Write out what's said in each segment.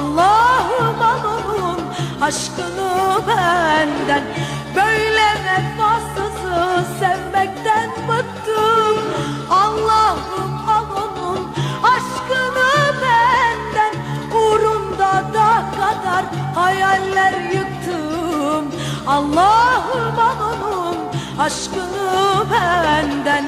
Allah'ım al onun aşkını benden. Böyle vefasızı sevmekten bıktım. Allah'ım al onun aşkını benden. Uğrunda da kadar hayaller yıktım. Allah'ım al onun aşkını benden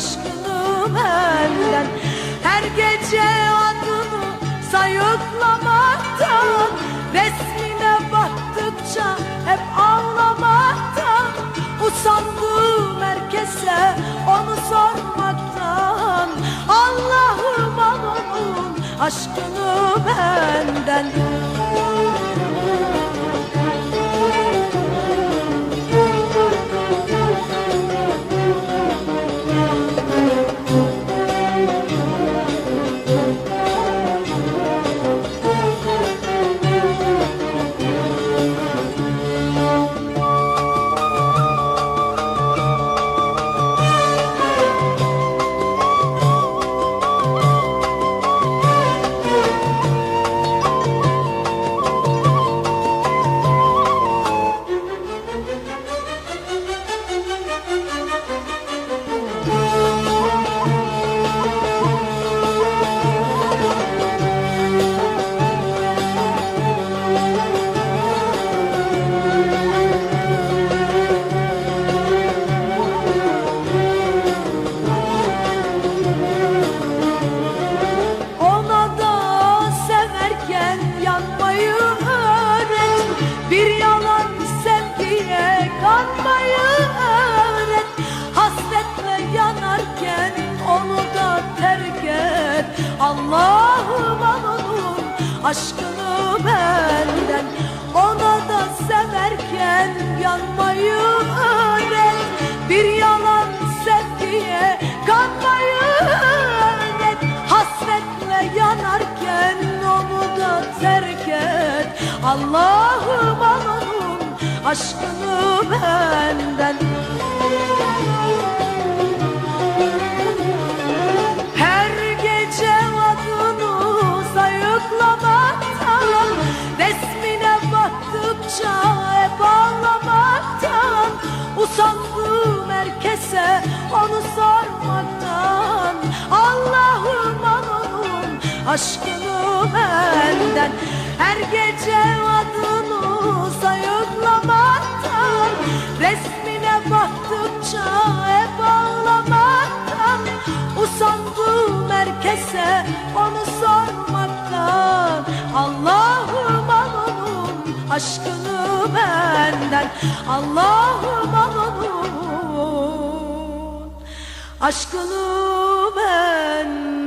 onun aşkını benden Her gece adını sayıklamaktan Resmine baktıkça hep ağlamaktan Usandım herkese onu sormaktan. Allah'ım al onun aşkını benden yalan sevgiye kanmayı öğret. Hasretle yanarken onu da terk et. Allah'ım al onun aşkını benden. Ona da severken yanmayı öğret. Bir yalan sevgiye kanmayı Allah'ım al onun aşkını benden. Her gece adını sayıklamaktan Resmine baktıkça hep ağlamaktan Usandım herkese onu sormaktan. Allah'ım al onun aşkını benden Her gece adını sayıklamaktan Resmine baktıkça hep ağlamaktan Usandım herkese onu sormaktan. Allah'ım al onun aşkını benden Allah'ım al onun aşkını benden